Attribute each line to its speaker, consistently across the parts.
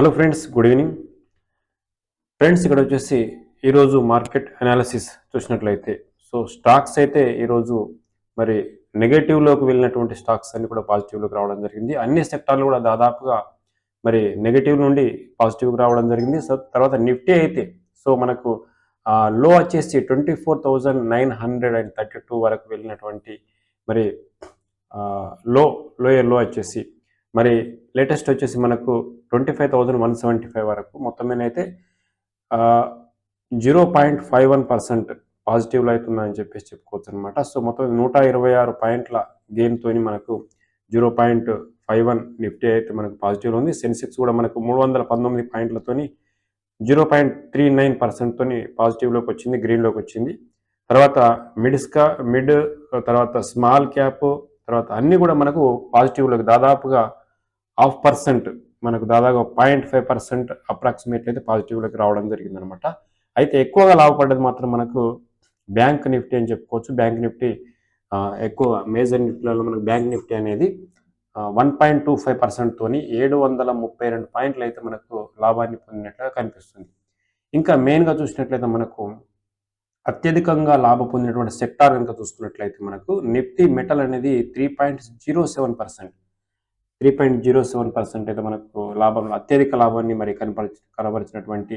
Speaker 1: Hello friends good evening. Friends ఇక్కడ వచ్చేసి ఈరోజు మార్కెట్ అనాలిసిస్ చూసినట్లయితే సో స్టాక్స్ అయితే ఈరోజు మరి నెగటివ్లోకి వెళ్ళినటువంటి స్టాక్స్ అన్ని కూడా పాజిటివ్లోకి రావడం జరిగింది. అన్ని సెక్టార్లు కూడా దాదాపుగా మరి నెగటివ్ నుండి పాజిటివ్కి రావడం జరిగింది. సో తర్వాత నిఫ్టీ అయితే సో మనకు లో వచ్చేసి twenty four thousand nine hundred and thirty two వరకు వెళ్ళినటువంటి మరి లో లోయర్లో వచ్చేసి మరి లేటెస్ట్ వచ్చేసి మనకు twenty five thousand one seventy five వరకు. మొత్తం మీద అయితే zero point five one percent పాజిటివ్లో అవుతుందని చెప్పేసి చెప్పుకోవచ్చు అనమాట సో మొత్తం నూట ఇరవై ఆరు పాయింట్ల గెయిన్తోని మనకు zero point five one Nifty అయితే మనకు పాజిటివ్లో ఉంది. సెన్సెక్స్ కూడా మనకు మూడు వందల పంతొమ్మిది పాయింట్లతోని జీరో పాయింట్ త్రీ నైన్ పర్సెంట్తోని పాజిటివ్లోకి వచ్చింది గ్రీన్లోకి వచ్చింది. తర్వాత మిడ్స్కా మిడ్ తర్వాత స్మాల్ క్యాప్ తర్వాత అన్నీ కూడా మనకు పాజిటివ్లోకి దాదాపుగా హాఫ్ పర్సెంట్ మనకు దాదాపు పాయింట్ ఫైవ్ పర్సెంట్ అప్రాక్సిమేట్ అయితే పాజిటివ్లోకి రావడం జరిగిందనమాట అయితే ఎక్కువగా లాభపడ్డది మాత్రం మనకు బ్యాంక్ నిఫ్టీ అని చెప్పుకోవచ్చు. బ్యాంక్ నిఫ్టీ ఎక్కువ మేజర్ నిఫ్టీలలో మనకు బ్యాంక్ నిఫ్టీ అనేది వన్ పాయింట్ టూ ఫైవ్ పర్సెంట్తోని ఏడు వందల ముప్పై రెండు పాయింట్లు అయితే మనకు లాభాన్ని పొందినట్లుగా కనిపిస్తుంది. ఇంకా మెయిన్గా చూసినట్లయితే మనకు అత్యధికంగా లాభ పొందినటువంటి సెక్టార్ కనుక చూసుకున్నట్లయితే మనకు నిఫ్టీ మెటల్ అనేది three point zero seven percent. Three point zero seven percent అయితే మనకు లాభం అత్యధిక లాభాన్ని మరి కనపరిచి కనబరిచినటువంటి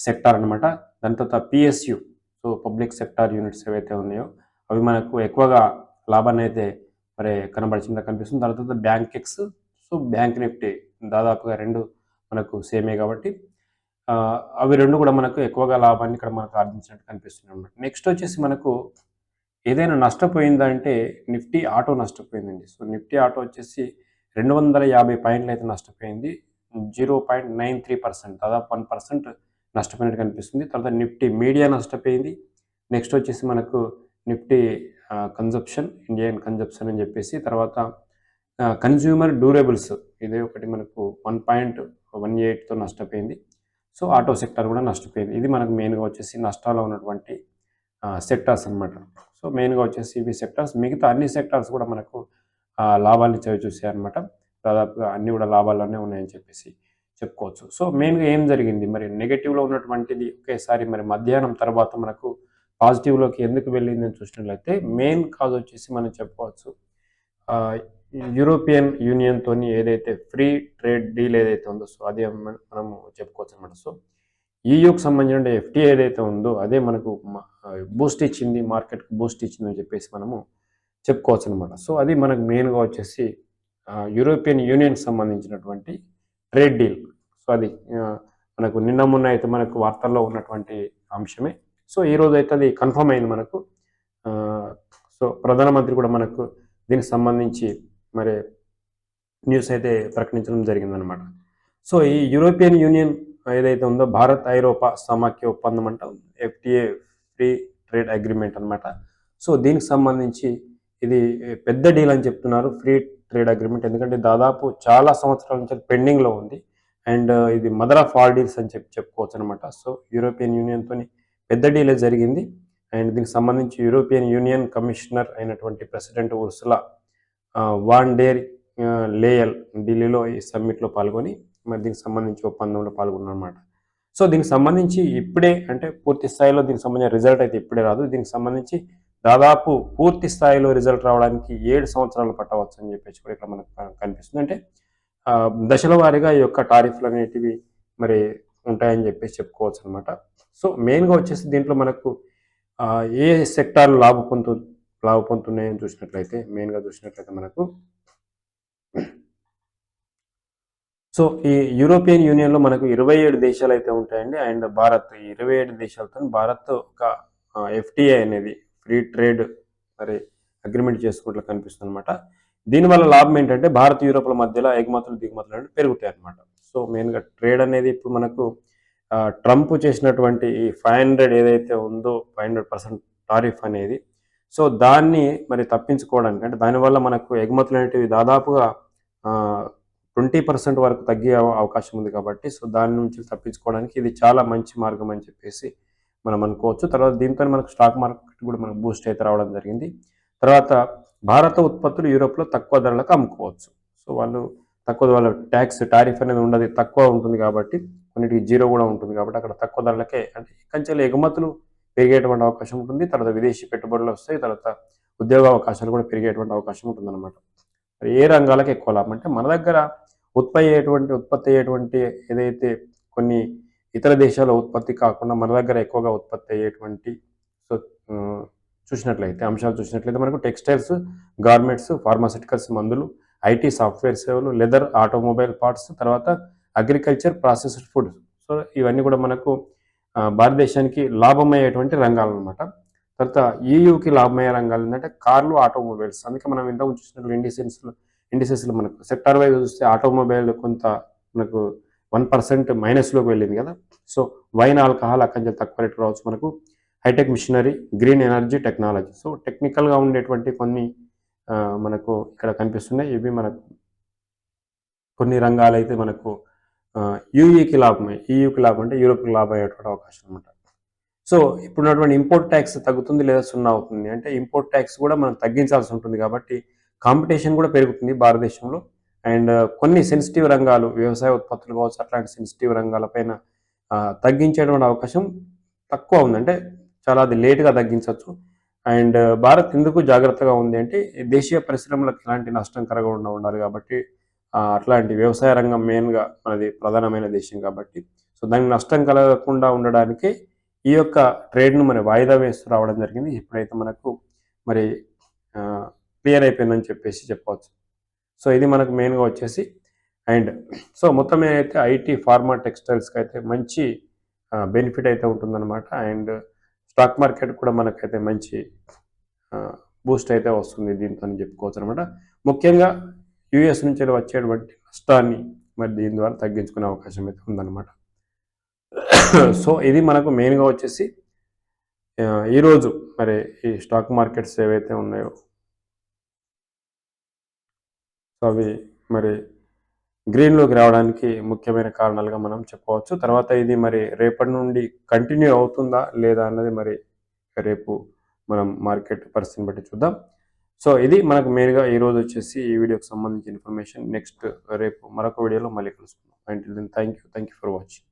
Speaker 1: సెక్టార్ అనమాట దాని తర్వాత PSU so public sector units ఏవైతే ఉన్నాయో అవి మనకు ఎక్కువగా లాభాన్ని అయితే మరి కనబరిచిందా కనిపిస్తుంది. దాని తర్వాత bank X so bank Nifty దాదాపుగా రెండు మనకు సేమే కాబట్టి అవి రెండు కూడా మనకు ఎక్కువగా లాభాన్ని ఇక్కడ మనకు ఆర్జించినట్టు కనిపిస్తుంది అనమాట నెక్స్ట్ వచ్చేసి మనకు ఏదైనా నష్టపోయిందంటే నిఫ్టీ ఆటో నష్టపోయిందండి. సో నిఫ్టీ ఆటో వచ్చేసి రెండు వందల యాభై పాయింట్లు అయితే నష్టపోయింది. Zero point nine three percent దాదాపు వన్ పర్సెంట్ నష్టపోయినట్టు కనిపిస్తుంది. తర్వాత నిఫ్టీ మీడియా నష్టపోయింది. నెక్స్ట్ వచ్చేసి మనకు నిఫ్టీ కన్జప్షన్ ఇండియన్ కన్జప్షన్ అని చెప్పేసి తర్వాత కన్జ్యూమర్ డ్యూరబుల్స్ ఇది ఒకటి మనకు వన్ పాయింట్ వన్ ఎయిట్తో నష్టపోయింది. సో ఆటో సెక్టర్ కూడా నష్టపోయింది. ఇది మనకు మెయిన్గా వచ్చేసి నష్టాల్లో ఉన్నటువంటి సెక్టార్స్ అనమాట సో మెయిన్గా వచ్చేసి ఇవి సెక్టార్స్. మిగతా అన్ని సెక్టార్స్ కూడా మనకు లాభాలు చవి చూసాయన్నమాట దాదాపుగా అన్నీ కూడా లాభాల్లోనే ఉన్నాయని చెప్పేసి చెప్పుకోవచ్చు. సో మెయిన్గా ఏం జరిగింది? మరి నెగిటివ్లో ఉన్నటువంటిది ఒకేసారి మరి మధ్యాహ్నం తర్వాత మనకు పాజిటివ్లోకి ఎందుకు వెళ్ళింది అని చూసినట్లయితే మెయిన్ కాజ్ వచ్చేసి మనం చెప్పుకోవచ్చు యూరోపియన్ యూనియన్తో ఏదైతే ఫ్రీ ట్రేడ్ డీల్ ఏదైతే ఉందో సో అదే మనము చెప్పుకోవచ్చు అనమాట సో ఈయూకి సంబంధించిన ఎఫ్టీ ఏదైతే ఉందో అదే మనకు బూస్ట్ ఇచ్చింది మార్కెట్కి బూస్ట్ ఇచ్చిందని చెప్పేసి మనము చెప్పుకోవచ్చు అనమాట సో అది మనకు మెయిన్గా వచ్చేసి యూరోపియన్ యూనియన్ సంబంధించినటువంటి ట్రేడ్ డీల్. సో అది మనకు నిన్న మొన్న అయితే మనకు వార్తల్లో ఉన్నటువంటి అంశమే. సో ఈరోజు అయితే అది కన్ఫర్మ్ అయింది మనకు. సో ప్రధానమంత్రి కూడా మనకు దీనికి సంబంధించి మరి న్యూస్ అయితే ప్రకటించడం జరిగిందనమాట సో ఈ యూరోపియన్ యూనియన్ ఏదైతే ఉందో భారత్ ఐరోపా సమాఖ్య ఒప్పందం అంట ఎఫ్టిఏ ఫ్రీ ట్రేడ్ అగ్రిమెంట్ అనమాట సో దీనికి సంబంధించి ఇది పెద్ద డీల్ అని చెప్తున్నారు ఫ్రీ ట్రేడ్ అగ్రిమెంట్. ఎందుకంటే దాదాపు చాలా సంవత్సరాల నుంచి పెండింగ్లో ఉంది. అండ్ ఇది మదర్ ఆఫ్ ఆల్ డీల్స్ అని చెప్పి చెప్పుకోవచ్చు అనమాట సో యూరోపియన్ యూనియన్తో పెద్ద డీలే జరిగింది. అండ్ దీనికి సంబంధించి యూరోపియన్ యూనియన్ కమిషనర్ అయినటువంటి president Ursula von der Leyen ఢిల్లీలో ఈ సమ్మిట్లో పాల్గొని మరి దీనికి సంబంధించి ఒప్పందంలో పాల్గొన్నమాట సో దీనికి సంబంధించి ఇప్పుడే అంటే పూర్తి స్థాయిలో దీనికి సంబంధించిన రిజల్ట్ అయితే ఇప్పుడే రాదు. దీనికి సంబంధించి దాదాపు పూర్తి స్థాయిలో రిజల్ట్ రావడానికి ఏడు సంవత్సరాలు పట్టవచ్చు అని చెప్పేసి కూడా ఇక్కడ మనకు కనిపిస్తుంది. అంటే దశల వారీగా ఈ యొక్క టారిఫ్లు అనేటివి మరి ఉంటాయని చెప్పేసి చెప్పుకోవచ్చు అనమాట సో మెయిన్గా వచ్చేసి దీంట్లో మనకు ఏ సెక్టార్లు లాభ పొందు లాభ పొందుతున్నాయని చూసినట్లయితే మెయిన్గా చూసినట్లయితే మనకు సో ఈ యూరోపియన్ యూనియన్లో మనకు ఇరవై ఏడు దేశాలు అయితే ఉంటాయండి. అండ్ భారత్ ఇరవై ఏడు దేశాలతో భారత్ ఒక ఎఫ్టిఐ అనేది ఫ్రీ ట్రేడ్ మరి అగ్రిమెంట్ చేసుకున్నట్లు కనిపిస్తుంది అనమాట దీనివల్ల లాభం ఏంటంటే భారత్ యూరోప్ల మధ్యలో ఎగుమతులు దిగుమతులు అనేవి పెరుగుతాయి అనమాట సో మెయిన్గా ట్రేడ్ అనేది ఇప్పుడు మనకు ట్రంప్ చేసినటువంటి ఈ ఫైవ్ హండ్రెడ్ ఏదైతే ఉందో ఫైవ్ హండ్రెడ్ పర్సెంట్ టారిఫ్ అనేది సో దాన్ని మరి తప్పించుకోవడానికి అంటే దానివల్ల మనకు ఎగుమతులు అనేటివి దాదాపుగా ట్వంటీ పర్సెంట్ వరకు తగ్గే అవకాశం ఉంది కాబట్టి సో దాని నుంచి తప్పించుకోవడానికి ఇది చాలా మంచి మార్గం అని చెప్పేసి మనం అనుకోవచ్చు. తర్వాత దీంతో మనకు స్టాక్ మార్కెట్ కూడా మనకు బూస్ట్ అయితే రావడం జరిగింది. తర్వాత భారత ఉత్పత్తులు యూరోప్లో తక్కువ ధరలకు అమ్ముకోవచ్చు. సో వాళ్ళు తక్కువ వాళ్ళ ట్యాక్స్ టారిఫ్ అనేది ఉండదు. తక్కువ ఉంటుంది కాబట్టి కొన్నిటికి జీరో కూడా ఉంటుంది కాబట్టి అక్కడ తక్కువ ధరలకే అంటే కంచెలు ఎగుమతులు పెరిగేటువంటి అవకాశం ఉంటుంది. తర్వాత విదేశీ పెట్టుబడులు వస్తాయి. తర్వాత ఉద్యోగ అవకాశాలు కూడా పెరిగేటువంటి అవకాశం ఉంటుందన్నమాట. మరి ఏ రంగాలకు ఎక్కువ లాభం? అంటే మన దగ్గర ఉత్పత్తి అయ్యేటువంటి ఉత్పత్తి అయ్యేటువంటి ఏదైతే కొన్ని ఇతర దేశాల ఉత్పత్తి కాకుండా మన దగ్గర ఎక్కువగా ఉత్పత్తి అయ్యేటువంటి సో చూసినట్లయితే అంశాలు చూసినట్లయితే మనకు టెక్స్టైల్స్ గార్మెంట్స్ ఫార్మాసిటికల్స్ మందులు ఐటీ సాఫ్ట్వేర్ సేవలు లెదర్ ఆటోమొబైల్ పార్ట్స్ తర్వాత అగ్రికల్చర్ ప్రాసెస్డ్ ఫుడ్ సో ఇవన్నీ కూడా మనకు భారతదేశానికి లాభమయ్యేటువంటి రంగాలు అనమాట తర్వాత ఈయూకి లాభమయ్యే రంగాలు ఏంటంటే కార్లు ఆటోమొబైల్స్. అందుకే మనం ఇంతకు చూసినట్లు ఇండిసెన్స్ ఇండిసెన్స్లో మనకు సెక్టార్ వైజ్ చూస్తే ఆటోమొబైల్ కొంత మనకు వన్ పర్సెంట్ మైనస్లోకి వెళ్ళింది కదా. సో వైన్ ఆల్కహాల్ అక్కడి నుంచి తక్కువ రేట్ రావచ్చు మనకు. Hi tech machinery green energy technology. So టెక్నికల్గా ఉండేటువంటి కొన్ని మనకు ఇక్కడ కనిపిస్తున్నాయి. ఇవి మనకు కొన్ని రంగాలు అయితే మనకు యూఈకి లాభమే. ఈయూకి లాభం అంటే యూరోప్కి లాభం అయ్యేటువంటి అవకాశం అనమాట సో ఇప్పుడున్నటువంటి ఇంపోర్ట్ ట్యాక్స్ తగ్గుతుంది లేదా సున్నా అవుతుంది. అంటే ఇంపోర్ట్ ట్యాక్స్ కూడా మనం తగ్గించాల్సి ఉంటుంది కాబట్టి కాంపిటీషన్ కూడా పెరుగుతుంది భారతదేశంలో. అండ్ కొన్ని సెన్సిటివ్ రంగాలు వ్యవసాయ ఉత్పత్తులు కావచ్చు అట్లాంటి సెన్సిటివ్ రంగాలపైన తగ్గించేటువంటి అవకాశం తక్కువ ఉంది. అంటే చాలా అది లేట్గా తగ్గించవచ్చు. అండ్ భారత్ ఎందుకు జాగ్రత్తగా ఉంది అంటే దేశీయ పరిశ్రమలకు ఎలాంటి నష్టం కలగకుండా ఉండాలి కాబట్టి అట్లాంటి వ్యవసాయ రంగం మెయిన్గా మనది ప్రధానమైన దేశం కాబట్టి. సో దానికి నష్టం కలగకుండా ఉండడానికి ఈ యొక్క ట్రేడ్ను మరి వాయిదా వేస్తూ రావడం జరిగింది. ఇప్పుడైతే మనకు మరి క్లియర్ అయిపోయిందని చెప్పేసి చెప్పవచ్చు. సో ఇది మనకు మెయిన్గా వచ్చేసి అండ్ సో మొత్తం ఏదైతే ఐటీ ఫార్మా టెక్స్టైల్స్కి అయితే మంచి బెనిఫిట్ అయితే ఉంటుందన్నమాట. అండ్ స్టాక్ మార్కెట్ కూడా మనకైతే మంచి బూస్ట్ అయితే వస్తుంది దీంతో అని చెప్పుకోవచ్చు అనమాట ముఖ్యంగా యుఎస్ నుంచి వచ్చేటువంటి నష్టాన్ని మరి దీని ద్వారా తగ్గించుకునే అవకాశం అయితే ఉందన్నమాట. సో ఇది మనకు మెయిన్గా వచ్చేసి ఈరోజు మరి ఈ స్టాక్ మార్కెట్స్ ఏవైతే ఉన్నాయో సో అవి మరి గ్రీన్లోకి రావడానికి ముఖ్యమైన కారణాలుగా మనం చెప్పవచ్చు తర్వాత ఇది మరి రేపటి నుండి కంటిన్యూ అవుతుందా లేదా అన్నది మరి రేపు మనం మార్కెట్ పరిస్థితిని బట్టి చూద్దాం. సో ఇది మనకు మెయిన్గా ఈరోజు వచ్చేసి ఈ వీడియోకి సంబంధించిన ఇన్ఫర్మేషన్. నెక్స్ట్ రేపు మరొక వీడియోలో మళ్ళీ కలుసుకుందాం. And thank you thank you for watching.